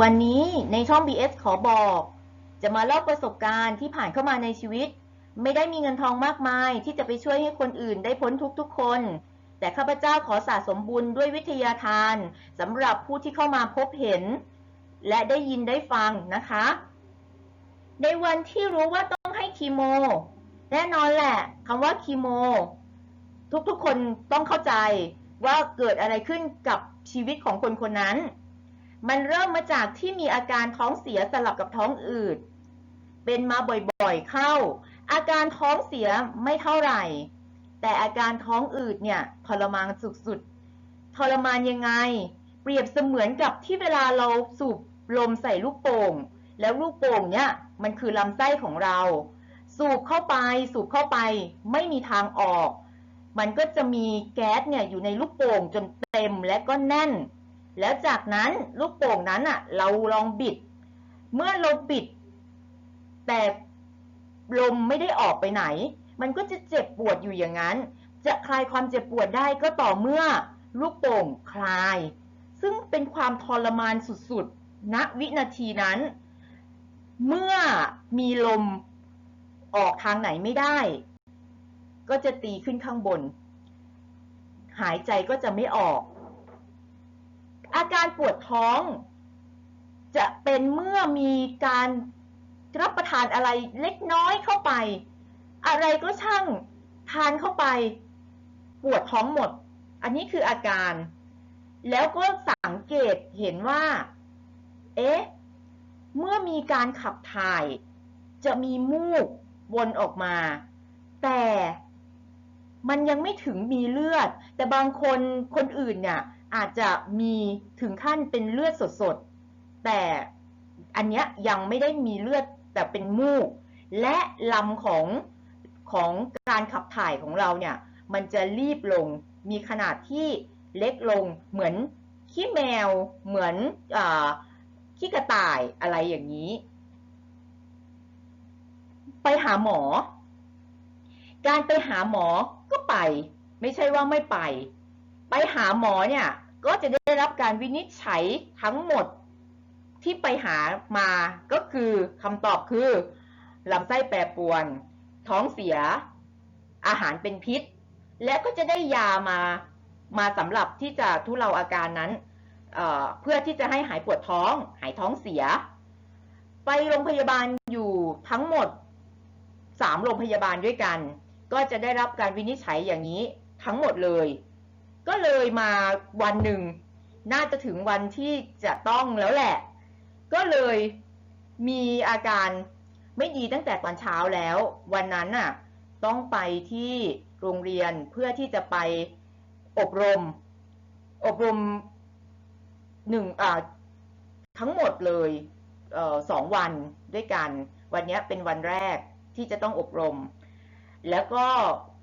วันนี้ในช่อง BS ขอบอก จะมาเล่าประสบการณ์ที่ผ่านเข้ามาในชีวิต ไม่ได้มีเงินทองมากมายที่จะไปช่วยให้คนอื่นได้พ้นทุกทุกคน แต่ข้าพเจ้าขอสะสมบุญด้วยวิทยาทานสำหรับผู้ที่เข้ามาพบเห็น และได้ยินได้ฟังนะคะ ในวันที่รู้ว่าต้องให้คีโม แน่นอนแหละคำว่าคีโม ทุกๆคนต้องเข้าใจว่าเกิดอะไรขึ้นกับชีวิตของคนคนนั้น มันเริ่มมาจากที่มีอาการท้องเสียสลับกับท้องอืด เป็นมาบ่อยๆเข้า อาการท้องเสียไม่เท่าไหร่ แต่อาการท้องอืดเนี่ยทรมานสุดๆ ทรมานยังไง เปรียบเสมือนกับที่เวลาเราสูบลมใส่ลูกโป่ง แล้วลูกโป่งเนี่ยมันคือลำไส้ของเรา สูบเข้าไป สูบเข้าไป ไม่มีทางออก มันก็จะมีแก๊สเนี่ยอยู่ในลูกโป่งจนเต็มและก็แน่น แล้วจากนั้นลูกโป่งนั้นอะเราลองบิด เมื่อเราบิด แต่ลมไม่ได้ออกไปไหน มันก็จะเจ็บปวดอยู่อย่างนั้น จะคลายความเจ็บปวดได้ก็ต่อเมื่อลูกโป่งคลาย ซึ่งเป็นความทรมานสุดๆณวินาทีนั้น เมื่อมีลมออกทางไหนไม่ได้ ก็จะตีขึ้นข้างบน หายใจก็จะไม่ออก การปวดท้อง จะเป็นเมื่อมีการรับประทานอะไรเล็กน้อยเข้าไป อะไรก็ช่างทานเข้าไป ปวดท้องหมด อันนี้คืออาการ แล้วก็สังเกตเห็นว่า เอ๊ะ เมื่อมีการขับถ่าย จะมีมูกวนออกมา แต่มันยังไม่ถึงมีเลือด แต่บางคนคนอื่นเนี่ย อาจจะมีถึงขั้นเป็นเลือดสดๆ แต่อันเนี้ยยังไม่ได้มีเลือดแต่เป็นมูก และลำของของการขับถ่ายของเราเนี่ยมันจะรีบลงมีขนาดที่เล็กลงเหมือนขี้แมวเหมือนอขี้กระต่ายอะไรอย่างนี้ ไปหาหมอ การไปหาหมอก็ไป ไม่ใช่ว่าไม่ไป ไปหาหมอเนี่ย ก็จะได้รับการวินิจฉัยทั้งหมดที่ไปหามาก็คือคำตอบคือลำไส้แปรปรวน ท้องเสีย อาหารเป็นพิษ และก็จะได้ยามามาสำหรับที่จะทุเลาอาการนั้นเเพื่อที่จะให้หายปวดท้อง หายท้องเสีย ไปโรงพยาบาลอยู่ทั้งหมดสามโรงพยาบาลด้วยกัน ก็จะได้รับการวินิจฉัยอย่างนี้ทั้งหมดเลย ก็เลยมาวันหนึ่ง น่าจะถึงวันที่จะต้องแล้วแหละ ก็เลยมีอาการไม่ดีตั้งแต่ตอนเช้าแล้ว วันนั้นน่ะต้องไปที่โรงเรียนเพื่อที่จะไปอบรม อบรมหนึ่งอ่าทั้งหมดเลยเออสองวันด้วยกัน วันนี้เป็นวันแรกที่จะต้องอบรม แล้วก็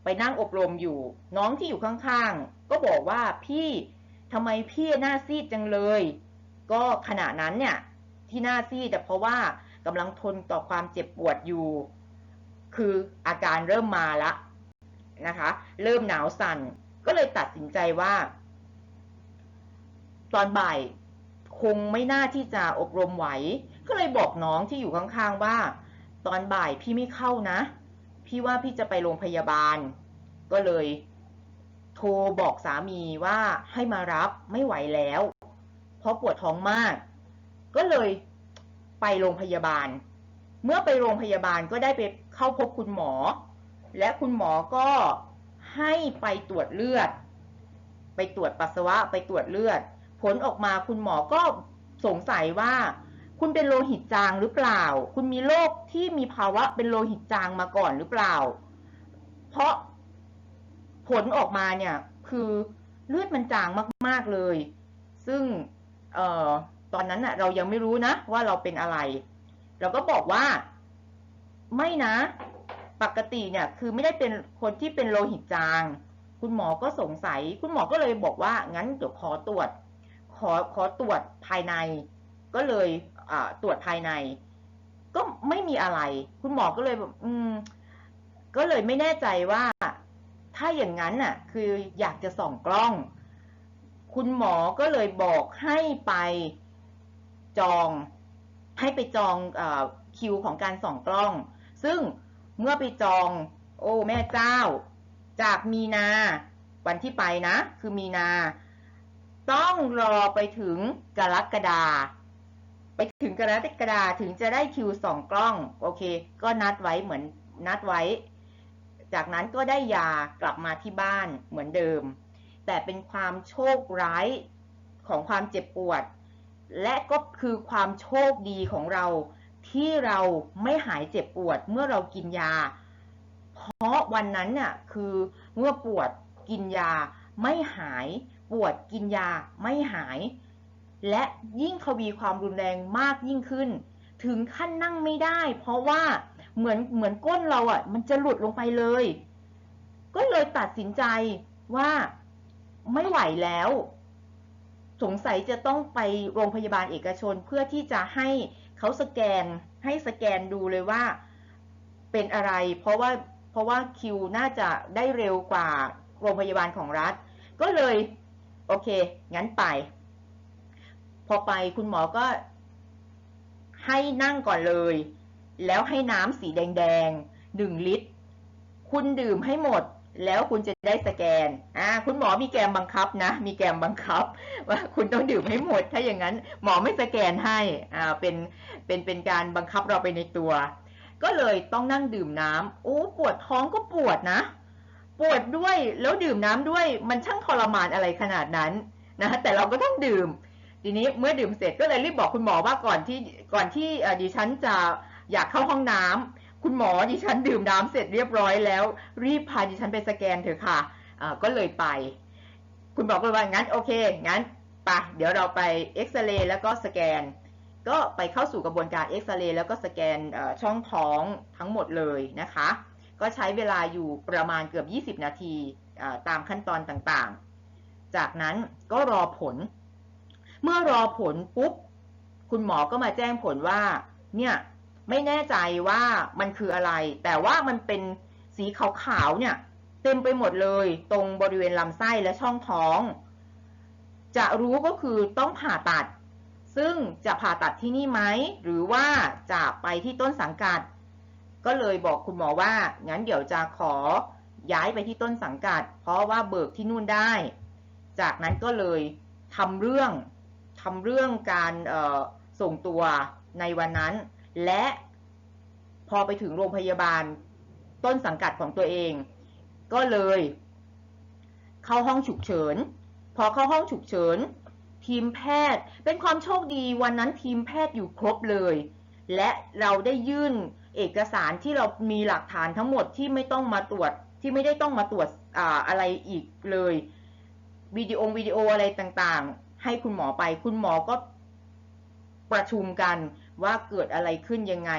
ไปนั่งอบรมอยู่น้องที่อยู่ข้างๆ ก็บอกว่าพี่ทำไมพี่หน้าซีดจังเลย ก็ขณะนั้นเนี่ยที่หน้าซีดแต่เพราะว่ากำลังทนต่อความเจ็บปวดอยู่ คืออาการเริ่มมาละนะคะ เริ่มหนาวสั่น ก็เลยตัดสินใจว่า ตอนบ่ายคงไม่น่าที่จะอบรมไหว ก็เลยบอกน้องที่อยู่ข้างๆว่า ตอนบ่ายพี่ไม่เข้านะ พี่ว่าพี่จะไปโรงพยาบาล ก็เลย โทรบอกสามีว่าให้มารับไม่ไหวแล้ว เพราะปวดท้องมาก ก็เลยไปโรงพยาบาล เมื่อไปโรงพยาบาลก็ได้ไปเข้าพบคุณหมอ และคุณหมอก็ให้ไปตรวจเลือด ไปตรวจปัสสาวะไปตรวจเลือด ผลออกมาคุณหมอก็สงสัยว่า คุณเป็นโลหิตจางหรือเปล่า คุณมีโรคที่มีภาวะเป็นโลหิตจางมาก่อนหรือเปล่า เพราะ ผลออกมาเนี่ย คือเลือดมันจางมากๆเลย ซึ่งเออตอนนั้นน่ะเรายังไม่รู้นะ ว่าเราเป็นอะไร เราก็บอกว่าไม่นะ ปกติเนี่ย คือไม่ได้เป็นคนที่เป็นโลหิตจาง คุณหมอก็สงสัย คุณหมอก็เลยบอกว่า งั้นเดี๋ยวขอตรวจ ขอขอตรวจภายใน ก็เลยตรวจภายใน ก็ไม่มีอะไร คุณหมอก็เลยอืมก็เลยไม่แน่ใจว่า ถ้าอย่างนั้นน่ะ คืออยากจะส่องกล้อง คุณหมอก็เลยบอกให้ไปจอง ให้ไปจองอคิวของการส่องกล้อง ซึ่งเมื่อไปจอง โอ้แม่เจ้า จากมีนา วันที่ไปนะ คือมีนา ต้องรอไปถึงกรกฎาไปถึงกรกฎาถึงจะได้คิวส่องกล้อง โอเค ก็นัดไว้เหมือนนัดไว้ จากนั้นก็ได้ยากลับมาที่บ้านเหมือนเดิม แต่เป็นความโชคร้ายของความเจ็บปวด และก็คือความโชคดีของเราที่เราไม่หายเจ็บปวดเมื่อเรากินยา เพราะวันนั้นน่ะคือเมื่อปวดกินยาไม่หายปวดกินยาไม่หาย และยิ่งทวีความรุนแรงมากยิ่งขึ้น ถึงขั้นนั่งไม่ได้ เพราะว่า เหมือนเหมือนก้นเราอะ มันจะหลุดลงไปเลย ก็เลยตัดสินใจว่าไม่ไหวแล้ว สงสัยจะต้องไปโรงพยาบาลเอกชนเพื่อที่จะให้เขาสแกนให้สแกนดูเลยว่าเป็นอะไร เพราะว่าเพราะว่าคิวน่าจะได้เร็วกว่าโรงพยาบาลของรัฐ ก็เลยโอเค งั้นไป พอไปคุณหมอก็ให้นั่งก่อนเลย แล้วให้น้ำสีแดงๆหนึ่งลิตร คุณดื่มให้หมด แล้วคุณจะได้สแกนอ่าคุณหมอมีแกมบังคับนะ มีแกมบังคับ ว่าคุณต้องดื่มให้หมด ถ้าอย่างนั้นหมอไม่สแกนให้อ่าเป็นเป็นเป็นการบังคับเราไปในตัว ก็เลยต้องนั่งดื่มน้ำโอ้ปวดท้องก็ปวดนะ ปวดด้วยแล้วดื่มน้ำด้วยมันช่างทรมานอะไรขนาดนั้นนะแต่เราก็ต้องดื่มทีนี้เมื่อดื่มเสร็จก็เลยรีบบอกคุณหมอว่าก่อนที่ก่อนที่ดิฉันจะ อยากเข้าห้องน้ำคุณหมอดิฉันดื่มน้ำเสร็จเรียบร้อยแล้ว รีบพาดิฉันไปสแกนเถอะค่ะก็เลยไป คุณหมอก็เลยว่างั้นโอเคงั้นไปเดี๋ยวเราไปเอ็กซเรย์แล้วก็สแกน ก็ไปเข้าสู่กระบวนการเอ็กซเรย์แล้วก็สแกนช่องท้องทั้งหมดเลยนะคะ ก็ใช้เวลาอยู่ประมาณเกือบ 20 นาทีตามขั้นตอนต่างๆ จากนั้นก็รอผล เมื่อรอผลปุ๊บ คุณหมอก็มาแจ้งผลว่า เนี่ย ไม่แน่ใจว่ามันคืออะไร แต่ว่ามันเป็นสีขาวๆเนี่ย เต็มไปหมดเลย ตรงบริเวณลำไส้และช่องท้อง จะรู้ก็คือต้องผ่าตัด ซึ่งจะผ่าตัดที่นี่ไหม หรือว่าจะไปที่ต้นสังกัด ก็เลยบอกคุณหมอว่า งั้นเดี๋ยวจะขอย้ายไปที่ต้นสังกัด เพราะว่าเบิกที่นู่นได้ จากนั้นก็เลยทำเรื่องทำเรื่องการส่งตัวในวันนั้น และพอไปถึงโรงพยาบาลต้นสังกัดของตัวเอง ก็เลย เข้าห้องฉุกเฉิน พอเข้าห้องฉุกเฉิน ทีมแพทย์เป็นความโชคดีวันนั้นทีมแพทย์อยู่ครบเลย และเราได้ยื่นเอกสารที่เรามีหลักฐานทั้งหมดที่ไม่ต้องมาตรวจที่ไม่ได้ต้องมาตรวจออะไรอีกเลยวิดีโอวิดีโออะไรต่างๆ ให้คุณหมอไปคุณหมอก็ประชุมกัน ว่าเกิดอะไรขึ้นยังไง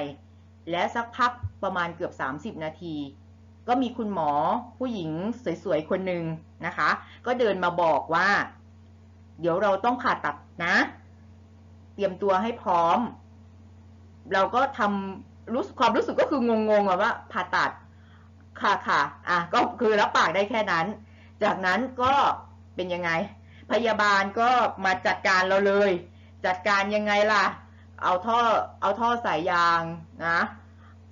และสักพักประมาณเกือบ 30 นาที ก็มีคุณหมอผู้หญิงสวยๆ คนหนึ่งนะคะ ก็เดินมาบอกว่า เดี๋ยวเราต้องผ่าตัดนะ เตรียมตัวให้พร้อม เราก็ทำรู้ความรู้สึกก็คืองงๆว่าผ่าตัดค่ะค่ะอะก็คือรับปากได้แค่นั้น จากนั้นก็เป็นยังไง พยาบาลก็มาจัดการเราเลย จัดการยังไงล่ะ เอาท่อเอาท่อสายยางนะ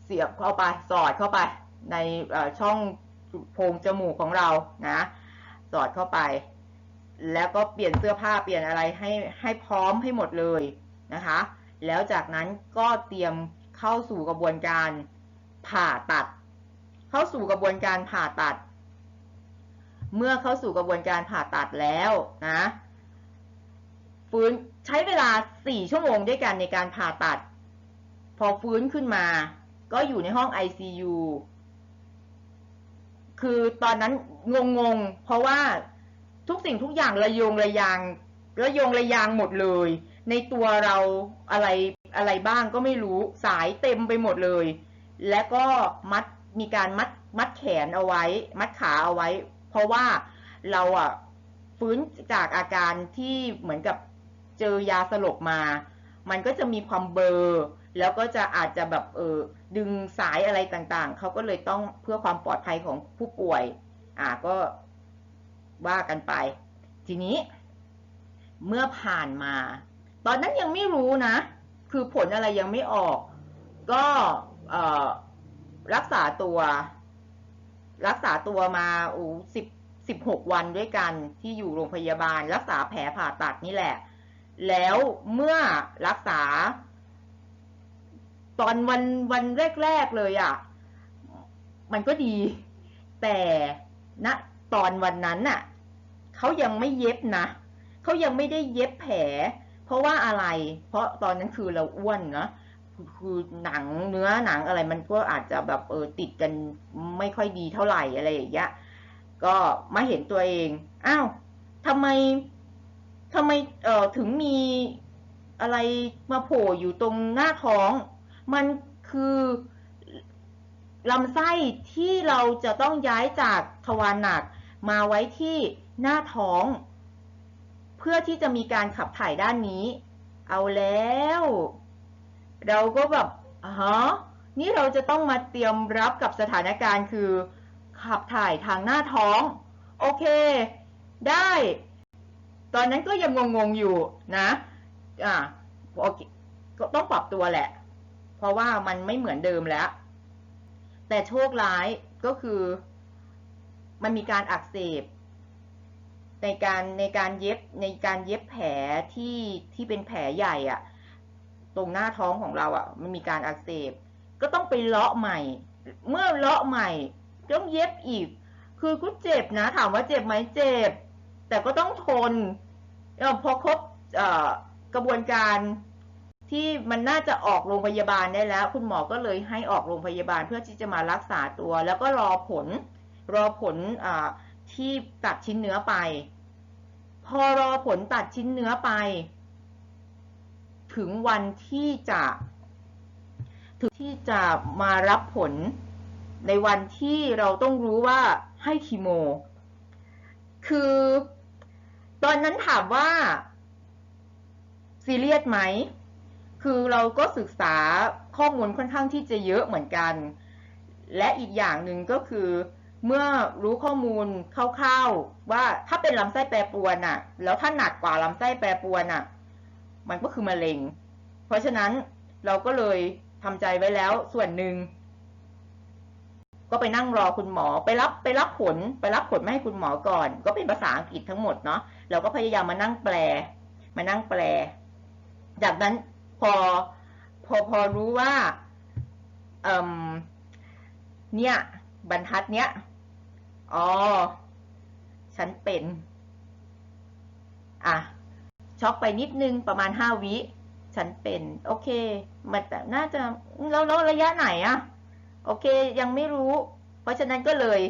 เสียบเข้าไปสอดเข้าไปในช่องโพรงจมูกของเรานะสอดเข้าไป แล้วก็เปลี่ยนเสื้อผ้าเปลี่ยนอะไรให้ให้พร้อมให้หมดเลยนะคะ แล้วจากนั้นก็เตรียมเข้าสู่กระบวนการผ่าตัด เข้าสู่กระบวนการผ่าตัด เมื่อเข้าสู่กระบวนการผ่าตัดแล้วนะ ฟื้นใช้เวลา 4 ชั่วโมงด้วยกันในการผ่าตัด พอฟื้นขึ้นมา ก็อยู่ในห้อง ICU คือตอนนั้นงงๆ เพราะว่าทุกสิ่งทุกอย่างระยงระยางระยงระยางหมดเลย ในตัวเราอะไรอะไรบ้างก็ไม่รู้สายเต็มไปหมดเลย และก็มัดมีการมัดมัดแขนเอาไว้ มัดขาเอาไว้ เพราะว่าเราอะฟื้นจากอาการที่เหมือนกับ เจอยาสลบมา มันก็จะมีความเบลอร์แล้วก็จะอาจจะแบบเออดึงสายอะไรต่างๆ เขาก็เลยต้องเพื่อความปลอดภัยของผู้ป่วย อ่าก็ว่ากันไป ทีนี้ เมื่อผ่านมา ตอนนั้นยังไม่รู้นะ คือผลอะไรยังไม่ออก ก็เออรักษาตัว รักษาตัวมาอู้สิบสิบหกวันด้วยกันที่อยู่โรงพยาบาล รักษาแผลผ่าตัดนี่แหละ แล้วเมื่อรักษา ตอนวันวันแรกๆเลยอะ่ะ มันก็ดี แต่ณตอนวันนั้นน่ะเขายังไม่เย็บนะเขายังไม่ได้เย็บแผล เพราะว่าอะไร เพราะตอนนั้นคือเราอ้วนนะคือหนังเนื้อหนังอะไรมันก็อาจจะแบบเออติดกันไม่ค่อยดีเท่าไหร่อะไรอย่างเงี้ยก็มาเห็นตัวเอง อ้าวทำไม ทำไมเอ่อถึงมีอะไรมาโผล่อยู่ตรงหน้าท้อง มันคือลำไส้ที่เราจะต้องย้ายจากทวารหนักมาไว้ที่หน้าท้อง เพื่อที่จะมีการขับถ่ายด้านนี้ เอาแล้ว เราก็แบบอ๋อนี่เราจะต้องมาเตรียมรับกับสถานการณ์คือ ขับถ่ายทางหน้าท้อง โอเค ได้ ตอนนั้นก็ยังงงๆอยู่นะ อ่าโอเคก็ต้องปรับตัวแหละ เพราะว่ามันไม่เหมือนเดิมแล้ว แต่โชคร้ายก็คือ มันมีการอักเสบ ในการในการเย็บในการเย็บแผลที่ที่เป็นแผลใหญ่อะตรงหน้าท้องของเราอะมันมีการอักเสบ ก็ต้องไปเลาะใหม่ เมื่อเลาะใหม่ต้องเย็บอีก คือก็เจ็บนะ ถามว่าเจ็บไหมเจ็บ แต่ก็ต้องทนอพอครบกระบวนการที่มันน่าจะออกโรงพยาบาลได้แล้ว คุณหมอก็เลยให้ออกโรงพยาบาลเพื่อที่จะมารักษาตัว แล้วก็รอผลรอผลอที่ตัดชิ้นเนื้อไป พอรอผลตัดชิ้นเนื้อไป ถึงวันที่จะถึงที่จะมารับผลในวันที่เราต้องรู้ว่าให้คีโม คือ ตอนนั้นถามว่าซีเรียสไหม คือเราก็ศึกษาข้อมูลค่อนข้างที่จะเยอะเหมือนกัน และอีกอย่างหนึ่งก็คือ เมื่อรู้ข้อมูลคร่าวๆว่าถ้าเป็นลำไส้แปรปรวนน่ะแล้วถ้าหนักกว่าลำไส้แปรปรวนน่ะมันก็คือมะเร็ง เพราะฉะนั้นเราก็เลยทำใจไว้แล้วส่วนหนึ่งก็ไปนั่งรอคุณหมอไปรับไปรับผลไปรับผลมาให้คุณหมอก่อน ก็เป็นภาษาอังกฤษทั้งหมดเนาะ เราก็พยายามมานั่งแปล มานั่งแปล จากนั้นพอพอพอรู้ว่าเอ่มเนี่ย บรรทัดเนี้ยอ๋อฉันเป็น อะช็อกไปนิดนึงประมาณห้าวิฉันเป็น โอเค มันแต่น่าจะแล้วแล้วระยะไหนอะโอเค ยังไม่รู้ เพราะฉะนั้นก็เลย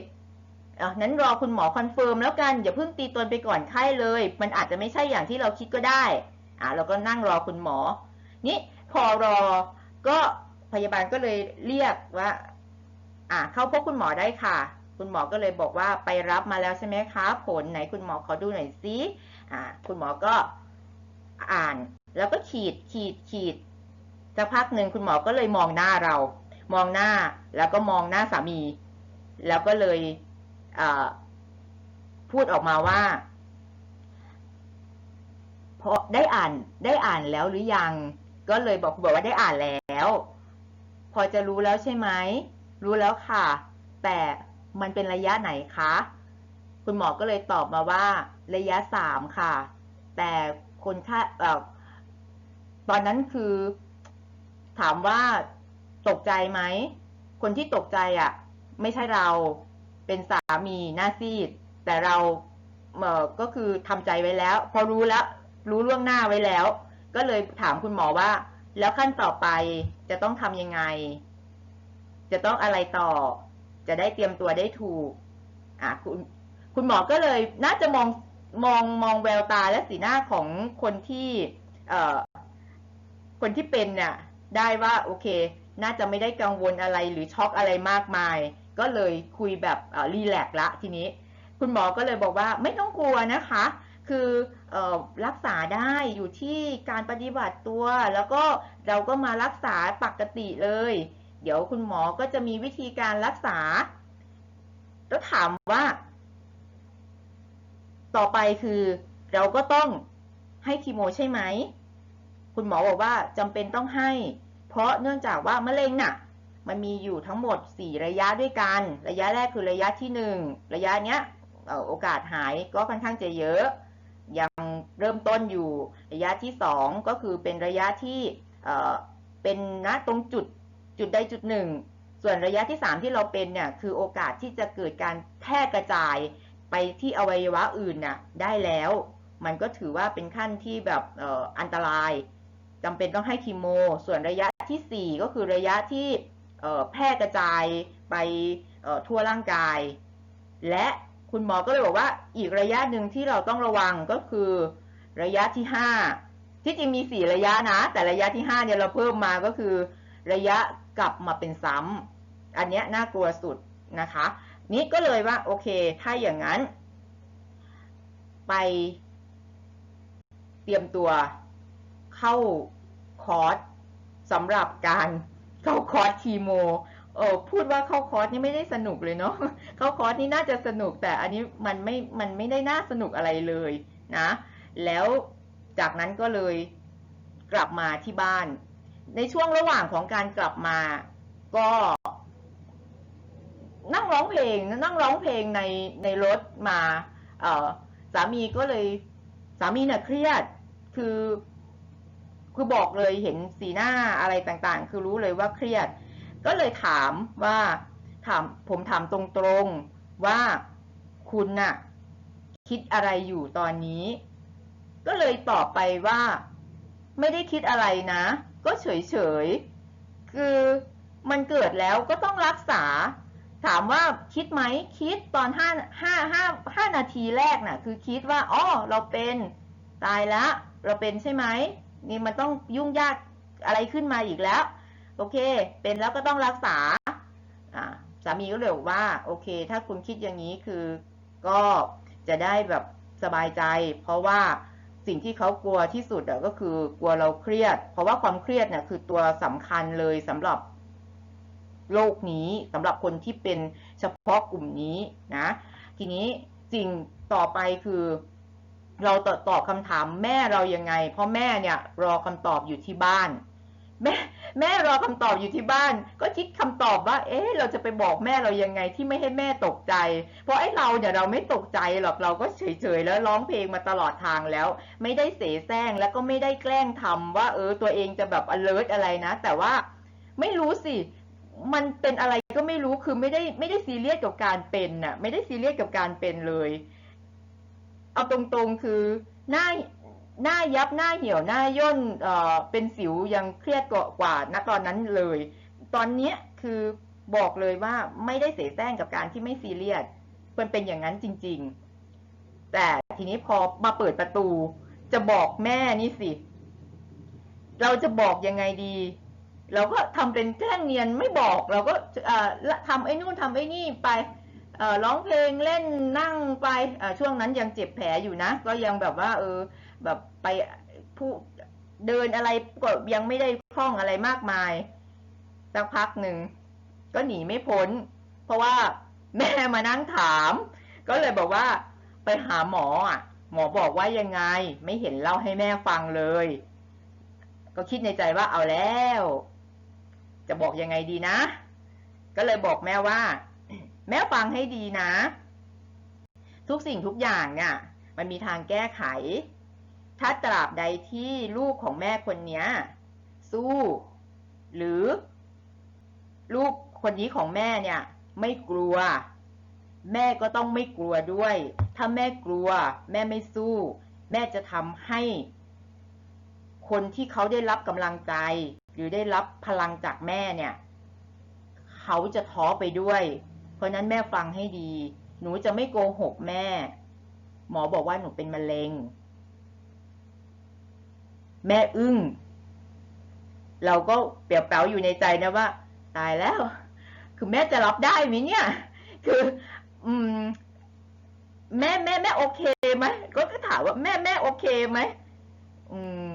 อะนั้นรอคุณหมอคอนเฟิร์มแล้วกันอย่าเพิ่งตีตนไปก่อนไข้เลย มันอาจจะไม่ใช่อย่างที่เราคิดก็ได้อะเราก็นั่งรอคุณหมอ นี่พอรอก็พยาบาลก็เลยเรียกว่าอะเข้าพบคุณหมอได้ค่ะ คุณหมอก็เลยบอกว่าไปรับมาแล้วใช่ไหมคะ ผลไหนคุณหมอขอดูหน่อยซิอ่าคุณหมอก็อ่าน แล้วก็ขีดขีดขีดสักพักหนึ่งคุณหมอก็เลยมองหน้าเรา มองหน้าแล้วก็มองหน้าสามี แล้วก็เลย พูดออกมาว่าเพราะได้อ่านได้อ่านแล้วหรือยัง ก็เลยบอกบอกว่าได้อ่านแล้ว พอจะรู้แล้วใช่ไหมรู้แล้วค่ะ แต่มันเป็นระยะไหนคะคุณหมอก็เลยตอบมาว่า ระยะสามค่ะ แต่คนไข้เอ่ตอนนั้นคือ ถามว่าตกใจไหม คนที่ตกใจอะ ไม่ใช่เรา เป็นสามีหน้าซีด แต่เราเออก็คือทำใจไว้แล้ว พอรู้แล้ว รู้ล่วงหน้าไว้แล้ว ก็เลยถามคุณหมอว่า แล้วขั้นต่อไปจะต้องทำยังไง จะต้องอะไรต่อ จะได้เตรียมตัวได้ถูก อะคุณคุณหมอก็เลยน่าจะมองมองมองแววตาและสีหน้าของคนที่เอ่อคนที่เป็นเนี่ยได้ว่าโอเค น่าจะไม่ได้กังวลอะไรหรือช็อกอะไรมากมาย ก็เลยคุยแบบรีแลกละทีนี้ คุณหมอก็เลยบอกว่าไม่ต้องกลัวนะคะ คือเอ่อรักษาได้อยู่ที่การปฏิบัติตัว แล้วก็เราก็มารักษาปกติเลย เดี๋ยวคุณหมอก็จะมีวิธีการรักษา แล้วถามว่า ต่อไปคือเราก็ต้องให้คีโมใช่ไหม คุณหมอบอกว่าจำเป็นต้องให้ เพราะเนื่องจากว่ามะเร็งน่ะ มันมีอยู่ทั้งหมด 4 ระยะด้วยกัน ระยะแรกคือระยะที่ 1 ระยะเนี้ยโอกาสหายก็ค่อนข้างจะเยอะ ยังเริ่มต้นอยู่ ระยะที่ 2 ก็คือเป็นระยะที่เป็นณตรงจุดจุดใดจุดหนึ่ง ส่วนระยะที่ 3 ที่เราเป็นเนี่ยคือโอกาสที่จะเกิดการแพร่กระจายไปที่อวัยวะอื่นน่ะได้แล้ว มันก็ถือว่าเป็นขั้นที่แบบอออันตรายจำเป็นต้องให้คีโม ส่วนระยะทีสี่4 ก็คือระยะที่ แพร่กระจายไปทั่วร่างกาย และคุณหมอก็เลยบอกว่าอีกระยะหนึ่งที่เราต้องระวังก็คือระยะที่ 5 ที่จริงมี 4 ระยะนะ แต่ระยะที่ 5 เนี่ยเราเพิ่มมาก็คือ ระยะกลับมาเป็นซ้ำอันนี้น่ากลัวสุดนะคะ นี่ก็เลยว่าโอเค ถ้าอย่างนั้น ไป เตรียมตัวเข้าคอร์สสำหรับการ เข้าคอร์สคีโมเออพูดว่าเข้าคอร์สนี่ไม่ได้สนุกเลยเนาะเข้าคอร์สนี่น่าจะสนุกแต่อันนี้มันไม่มันไม่ได้น่าสนุกอะไรเลยนะ แล้วจากนั้นก็เลยกลับมาที่บ้าน ในช่วงระหว่างของการกลับมาก็ นั่งร้องเพลงนั่งร้องเพลงในในรถมา เออสามีก็เลยสามีเนี่ยเครียดคือ คือบอกเลยเห็นสีหน้าอะไรต่างๆ คือรู้เลยว่าเครียด ก็เลยถามว่าถามผมถามตรงๆว่าคุณน่ะคิดอะไรอยู่ตอนนี้ ก็เลยตอบไปว่า ไม่ได้คิดอะไรนะ ก็เฉยๆ คือมันเกิดแล้วก็ต้องรักษา ถามว่าคิดไหมคิดตอนห้าห้าห้าห้านาทีแรกน่ะ คือคิดว่าอ๋อเราเป็นตายแล้วเราเป็นใช่ไหม นี่มันต้องยุ่งยากอะไรขึ้นมาอีกแล้ว โอเค เป็นแล้วก็ต้องรักษาสามีก็เลยบอกว่า โอเค ถ้าคุณคิดอย่างนี้คือก็จะได้แบบสบายใจ เพราะว่าสิ่งที่เขากลัวที่สุดก็คือกลัวเราเครียด เพราะว่าความเครียดเนี่ยคือตัวสำคัญเลยสำหรับโลกนี้สำหรับคนที่เป็นเฉพาะกลุ่มนี้นะ ทีนี้สิ่งต่อไปคือ เราตอบตอบคำถามแม่เรายังไง เพราะแม่เนี่ยรอคำตอบอยู่ที่บ้าน แม่แม่รอคำตอบอยู่ที่บ้าน ก็คิดคำตอบว่า เอ๊ะเราจะไปบอกแม่เรายังไงที่ไม่ให้แม่ตกใจ เพราะไอ้เราเนี่ยเราไม่ตกใจหรอกเราก็เฉยๆแล้วร้องเพลงมาตลอดทางแล้ว ไม่ได้เสแสร้งแล้วก็ไม่ได้แกล้งทำว่า เออตัวเองจะแบบ alert อะไรนะ แต่ว่าไม่รู้สิมันเป็นอะไรก็ไม่รู้คือไม่ได้ไม่ได้ซีเรียสกับการเป็นน่ะ ไม่ได้ซีเรียสกับการเป็นเลย เอาตรงๆคือหน้าหน้ายับหน้าเหี่ยวหน้าย่นเอ่อเป็นสิวยังเครียดกว่าณตอนนั้นเลย ตอนเนี้ยคือบอกเลยว่าไม่ได้เสแสร้งกับการที่ไม่ซีเรียสมันเป็นอย่างนั้นจริง ๆ แต่ทีนี้พอมาเปิดประตู จะบอกแม่นี่สิ เราจะบอกยังไงดี เราก็ทำเป็นแกล้งเนียนไม่บอก เราก็เอ่อทำไอ้นู่นทำไอ้นี่ไป ร้องเพลงเล่นนั่งไปช่วงนั้นยังเจ็บแผลอยู่นะ ก็ยังแบบว่า เออ แบบไปผู้เดินอะไรก็ยังไม่ได้คล่องอะไรมากมายสักพักหนึ่งก็หนีไม่พ้น เพราะว่าแม่มานั่งถาม ก็เลยบอกว่าไปหาหมออะ หมอบอกว่ายังไง ไม่เห็นเล่าให้แม่ฟังเลย ก็คิดในใจว่าเอาแล้ว จะบอกยังไงดีนะ ก็เลยบอกแม่ว่า แม่ฟังให้ดีนะ ทุกสิ่งทุกอย่างเนี่ย มันมีทางแก้ไข ถ้าตราบใดที่ลูกของแม่คนนี้สู้ หรือ ลูกคนนี้ของแม่เนี่ย ไม่กลัว แม่ก็ต้องไม่กลัวด้วย ถ้าแม่กลัว แม่ไม่สู้ แม่จะทำให้ คนที่เขาได้รับกำลังใจ หรือได้รับพลังจากแม่เนี่ย เขาจะท้อไปด้วย เพราะนั้นแม่ฟังให้ดี หนูจะไม่โกหกแม่ หมอบอกว่าหนูเป็นมะเร็ง แม่อึ้ง เราก็เปียวๆอยู่ในใจนะว่า ตายแล้ว คือแม่จะรับได้ไหมเนี่ย คือ อืม แม่แม่แม่โอเคไหมก็ก็ถามว่าแม่แม่โอเคไหมอืม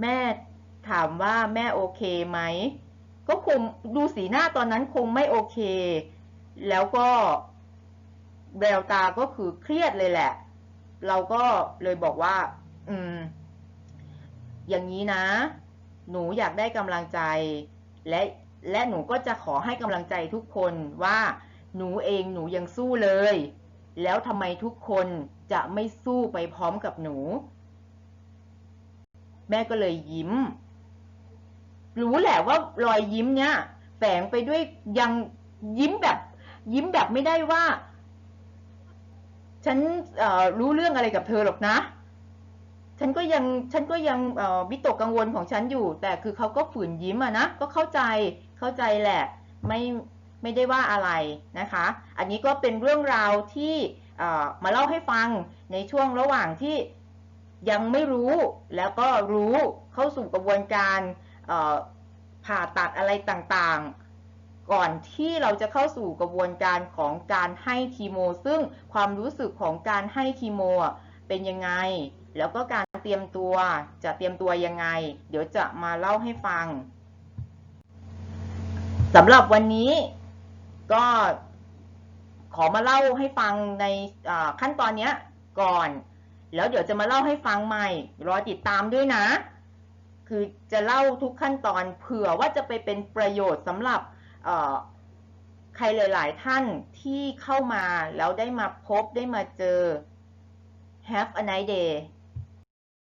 แม่ถามว่าแม่โอเคไหมก็คงดูสีหน้าตอนนั้นคงไม่โอเค แล้วก็แววตาก็คือเครียดเลยแหละ เราก็เลยบอกว่า อืม อย่างนี้นะ หนูอยากได้กำลังใจ และและหนูก็จะขอให้กำลังใจทุกคนว่าหนูเองหนูยังสู้เลย แล้วทำไมทุกคนจะไม่สู้ไปพร้อมกับหนู แม่ก็เลยยิ้ม รู้แหละว่ารอยยิ้มเนี้ยแฝงไปด้วยยังยิ้มแบบ ยิ้มแบบไม่ได้ว่า ฉันรู้เรื่องอะไรกับเธอหรอกนะ ฉันก็ยังฉันก็ยังวิตกกังวลของฉันอยู่ แต่คือเขาก็ฝืนยิ้มอะนะก็เข้าใจเข้าใจแหละ ไม่ไม่ได้ว่าอะไรนะคะ อันนี้ก็เป็นเรื่องราวที่มาเล่าให้ฟังในช่วงระหว่างที่ยังไม่รู้แล้วก็รู้เข้าสู่กระบวนการผ่าตัดอะไรต่างๆ ก่อนที่เราจะเข้าสู่กระบวนการของการให้คีโม ซึ่งความรู้สึกของการให้คีโมอะเป็นยังไง แล้วก็การเตรียมตัวจะเตรียมตัวยังไง เดี๋ยวจะมาเล่าให้ฟังสำหรับวันนี้ก็ขอมาเล่าให้ฟังในขั้นตอนนี้ก่อน แล้วเดี๋ยวจะมาเล่าให้ฟังใหม่ รอติดตามด้วยนะ คือจะเล่าทุกขั้นตอนเผื่อว่าจะไปเป็นประโยชน์สำหรับ ใครหลาย ๆ ท่านที่เข้ามาแล้วได้มาพบได้มาเจอ Have a nice day